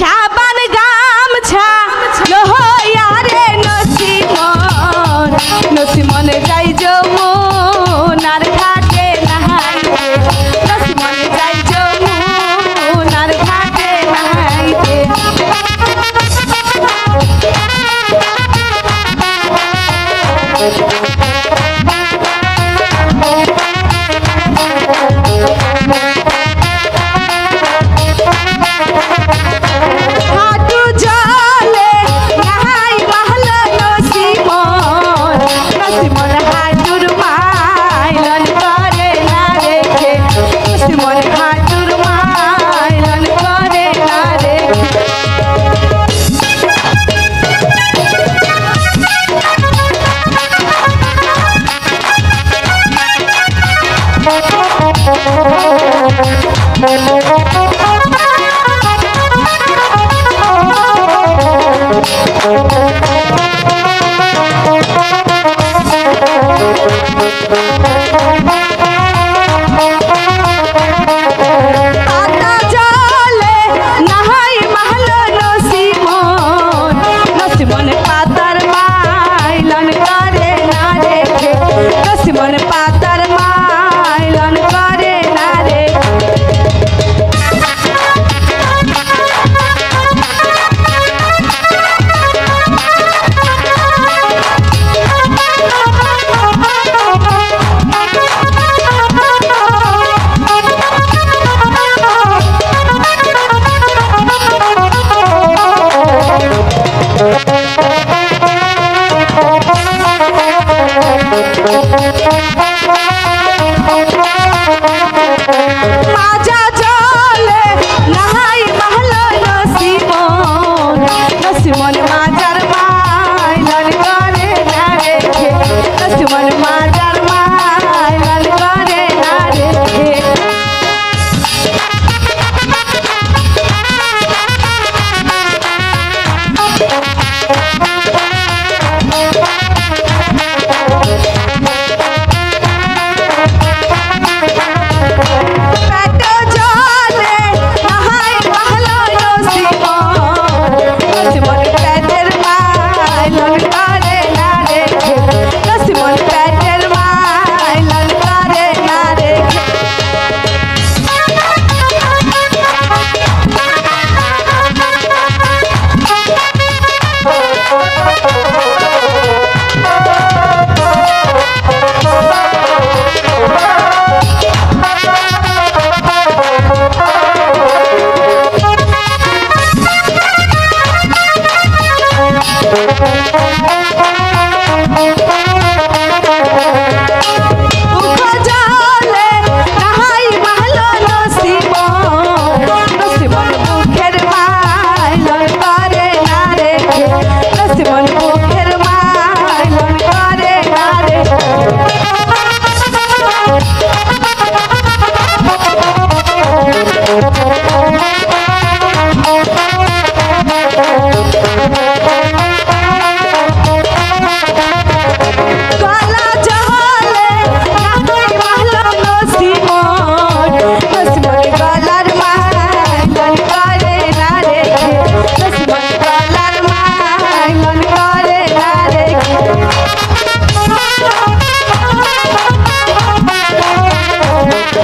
সাবান গামছা লহইয়া রে নসি মন নসি মনে যাই যমুন, আর ঘাটে নাহাইতে নসি মনে যাই যমুন, আর ঘাটে নাহাইতে Thank you. Thank you. you. Thank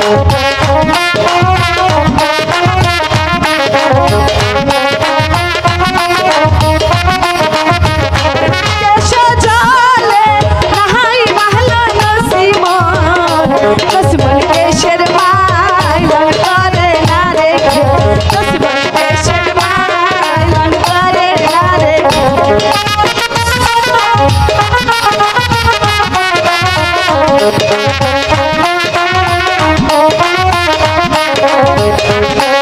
Oh, my God. Thank you.